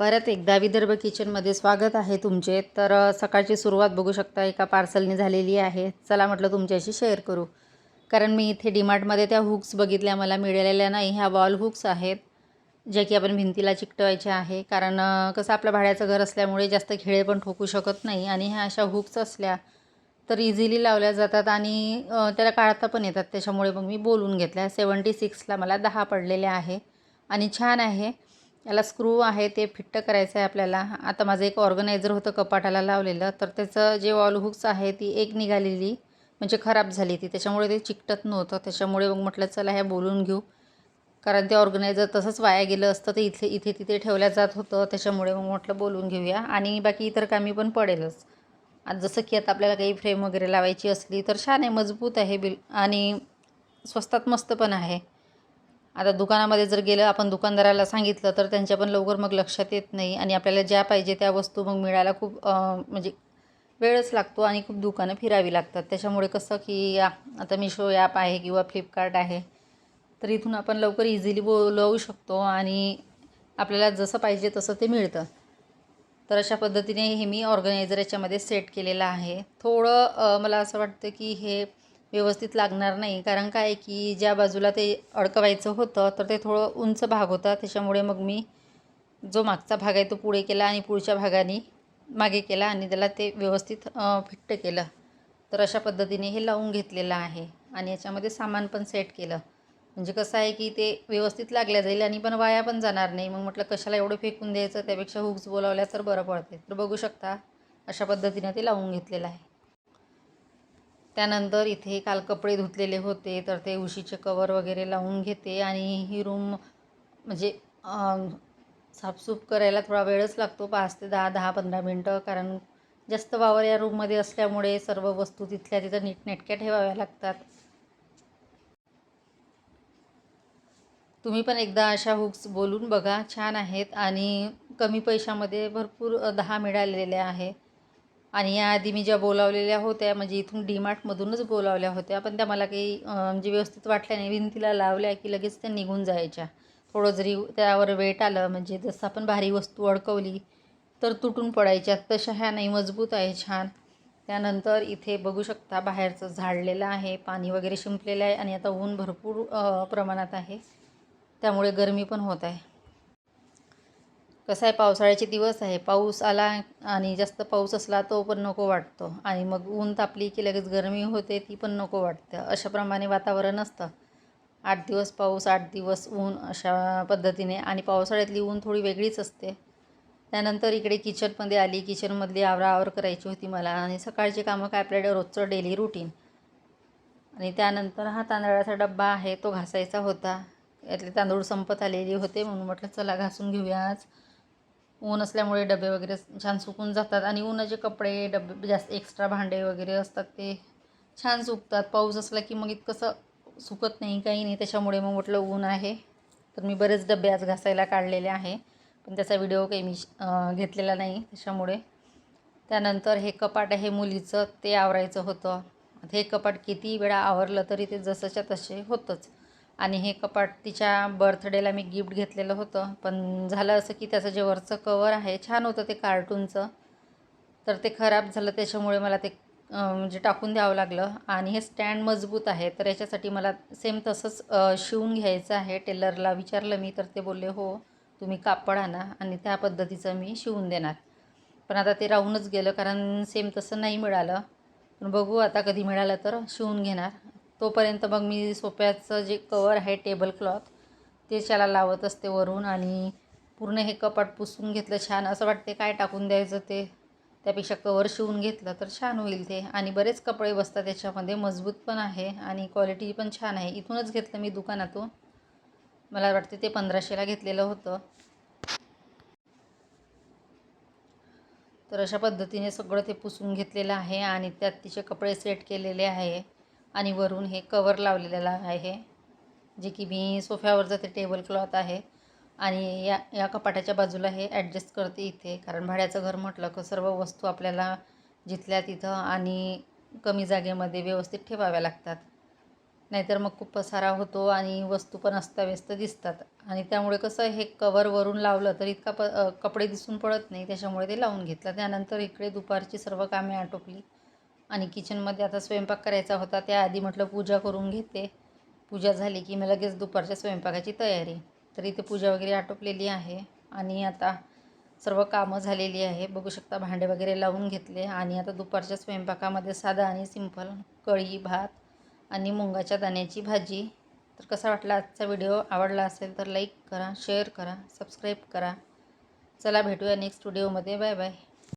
परत एकदा विदर्भ किचनमध्ये स्वागत आहे तुमचे. तर सकाळची सुरुवात बघू शकता एका पार्सलने झालेली आहे. चला म्हटलं तुमच्याशी शेअर करू. कारण मी इथे डिमार्टमध्ये त्या हुक्स बघितल्या मला मिळालेल्या नाही. ह्या वॉल हुक्स आहेत ज्या की आपण भिंतीला चिकटवायच्या आहे. कारण कसं आपलं भाड्याचं घर असल्यामुळे जास्त खिळे पण ठोकू शकत नाही. आणि ह्या अशा हुक्स असल्या तर इझिली लावल्या जातात आणि त्याला काढता पण येतात. त्याच्यामुळे मग मी बोलून घेतल्या. सेवन्टी सिक्सला मला दहा पडलेले आहे. आणि छान आहे. याला स्क्रू आहे ते फिट्ट करायचं आहे आपल्याला. आता माझं एक ऑर्गनायझर होतं कपाटाला लावलेलं. तर त्याचं जे वॉल हुक्स आहे ती एक निघालेली. म्हणजे खराब झाली ती. त्याच्यामुळे ते चिकटत नव्हतं. त्याच्यामुळे मग म्हटलं चला ह्या बोलून घेऊ. कारण ते ऑर्गनायझर तसंच वाया गेलं असतं. ते इथे इथे तिथे ठेवल्या जात होतं. त्याच्यामुळे मग म्हटलं बोलून घेऊया. आणि बाकी इतर कामी पण पडेलच. आज जसं की आता आपल्याला काही फ्रेम वगैरे लावायची असली तर छान आहे मजबूत आहे बिल आणि स्वस्तात मस्त पण आहे. आता दुकानामध्ये जर गेलं आपण दुकानदाराला सांगितलं तर त्यांच्या पण लवकर मग लक्षात येत नाही आणि आपल्याला ज्या पाहिजे त्या वस्तू मग मिळायला खूप म्हणजे वेळच लागतो आणि खूप दुकानं फिरावी लागतात. त्याच्यामुळे कसं की आता मिशो ॲप आहे किंवा फ्लिपकार्ट आहे तर इथून आपण लवकर इझिली बोलवू शकतो आणि आपल्याला जसं पाहिजे तसं ते मिळतं. तर अशा पद्धतीने हे मी ऑर्गनायझर याच्यामध्ये सेट केलेलं आहे. थोडं मला असं वाटतं की हे व्यवस्थित लागणार नाही. कारण काय की ज्या बाजूला ते अडकवायचं होतं तर ते थोडं उंच भाग होता. त्याच्यामुळे मग मी जो मागचा भाग आहे तो पुढे केला आणि पुढच्या भागाने मागे केला आणि त्याला ते व्यवस्थित फिट्ट केलं. तर अशा पद्धतीने हे लावून घेतलेलं आहे आणि याच्यामध्ये सामान पण सेट केलं. म्हणजे कसं आहे की ते व्यवस्थित लागल्या जाईल आणि पण वाया पण जाणार नाही. मग म्हटलं कशाला एवढं फेकून द्यायचं? त्यापेक्षा हुक्स बोलावल्या तर बरं पडते. तर बघू शकता अशा पद्धतीने ते लावून घेतलेलं आहे. त्यानंतर इथे काल कपडे धुतलेले होते तर ते उशीचे कवर वगैरे लावून घेते आणि ही रूम म्हणजे साफसूफ करायला थोडा वेळच लागतो पाच ते दहा दहा पंधरा मिनटं कारण जास्त वावर या रूममध्ये असल्यामुळे सर्व वस्तू तिथल्या तिथं नीटनेटक्या ठेवाव्या लागतात. तुम्ही पण एकदा अशा हुक्स बोलून बघा छान आहेत आणि कमी पैशामध्ये भरपूर दहा मिळालेल्या आहे आणि याआधी मी ज्या बोलावलेल्या होत्या म्हणजे इथून डीमार्टमधूनच बोलावल्या होत्या पण त्या मला काही म्हणजे व्यवस्थित वाटल्या नाही. भिंतीला लावल्या की लगेच त्या निघून जायच्या. थोडं जरी त्यावर वेट आलं म्हणजे जसं आपण भारी वस्तू अडकवली तर तुटून पडायच्या. तशा ह्या नाही मजबूत आहे छान. त्यानंतर इथे बघू शकता बाहेरचं झाडलेलं आहे पाणी वगैरे शिंपलेलं आहे आणि आता ऊन भरपूर प्रमाणात आहे. त्यामुळे गरमी पण होत आहे. कसं आहे पावसाळ्याचे दिवस आहे. पाऊस आला आणि जास्त पाऊस असला तो पण नको वाटतो. आणि मग ऊन तापली की लगेच गरमी होते ती पण नको वाटतं. अशाप्रमाणे वातावरण असतं. आठ दिवस पाऊस आठ दिवस ऊन अशा पद्धतीने. आणि पावसाळ्यातली ऊन थोडी वेगळीच असते. त्यानंतर इकडे किचनमध्ये आली. किचनमधली आवराआवर करायची होती मला. आणि सकाळची कामं काय आपल्याकडे रोजचं डेली रुटीन. आणि त्यानंतर हा तांदळाचा डब्बा आहे तो घासायचा होता. यातले तांदूळ संपत आलेले होते म्हणून म्हटलं चला घासून घेऊया आज. ऊन असल्यामुळे डबे वगैरे छान सुकून जातात. आणि उन्हाचे कपडे डबे जास्त एक्स्ट्रा भांडे वगैरे असतात ते छान सुकतात. पाऊस असला की मग इतकंसं सुकत नाही काही नाही. त्याच्यामुळे मग म्हटलं ऊन आहे. तर मी बरेच डबे आज घासायला काढलेले आहे. पण त्याचा व्हिडिओ काही मी घेतलेला नाही. त्याच्यामुळे त्यानंतर हे कपाट आहे मुलीचं. ते आवरायचं होतं. हे कपाट किती वेळा आवरलं तरी ते जसंच्या तसे होतंच. आणि हे कपाट तिच्या बर्थडेला मी गिफ्ट घेतलेलं होतं. पण झालं असं की त्याचं जे वरचं कवर आहे छान होतं ते कार्टूनचं तर ते खराब झालं त्याच्यामुळे मला ते म्हणजे टाकून द्यावं लागलं. आणि हे स्टँड मजबूत आहे तर याच्यासाठी मला सेम तसंच शिवून घ्यायचं आहे. टेलरला विचारलं मी तर ते बोलले हो तुम्ही कापड आणा आणि त्या पद्धतीचं मी शिवून देणार. पण आता ते राहूनच गेलं कारण सेम तसं नाही मिळालं. पण बघू आता कधी मिळालं तर शिवून घेणार. तोपर्यंत मग मी सोप्याचं जे कवर आहे टेबल क्लॉथ ते त्याला लावत असते वरून आणि पूर्ण हे कपाट पुसून घेतलं छान. असं वाटते काय टाकून द्यायचं ते? त्यापेक्षा कवर शिवून घेतलं तर छान होईल ते. आणि बरेच कपडे बसतात त्याच्यामध्ये मजबूत पण आहे आणि क्वालिटी पण छान आहे. इथूनच घेतलं मी दुकानातून. मला वाटते ते पंधराशेला घेतलेलं होतं. तर अशा पद्धतीने सगळं ते पुसून घेतलेलं आहे आणि त्यात तिचे कपडे सेट केलेले आहे. आणि वरून हे कवर लावलेलं आहे. जे की मी सोफ्यावरचं ते टेबल क्लॉथ आहे. आणि या या कपाटाच्या बाजूला हे ॲडजस्ट करते इथे. कारण भाड्याचं घर म्हटलं की सर्व वस्तू आपल्याला जिथल्या तिथं आणि कमी जागेमध्ये व्यवस्थित ठेवाव्या लागतात. नाहीतर मग खूप पसारा होतो आणि वस्तू पण अस्ताव्यस्त दिसतात. आणि त्यामुळे कसं हे कवर वरून लावलं तर इतका प कपडे दिसून पडत नाही. त्याच्यामुळे ते लावून घेतलं. त्यानंतर इकडे दुपारची सर्व कामे आटोपली. आणि किचनमध्ये आता स्वयंपाक करायचा होता त्याआधी म्हटलं पूजा करून घेते. पूजा झाली की मी लगेच दुपारच्या स्वयंपाकाची तयारी. तर इथे पूजा वगैरे आटोपलेली आहे आणि आता सर्व कामं झालेली आहे. बघू शकता भांडे वगैरे लावून घेतले आणि आता दुपारच्या स्वयंपाकामध्ये साधा आणि सिंपल कढी भात आणि मुंगाच्या दाण्याची भाजी. तर कसा वाटला आजचा व्हिडिओ? आवडला असेल तर लाईक करा शेअर करा सबस्क्राईब करा. चला भेटूया नेक्स्ट व्हिडिओमध्ये. Bye bye.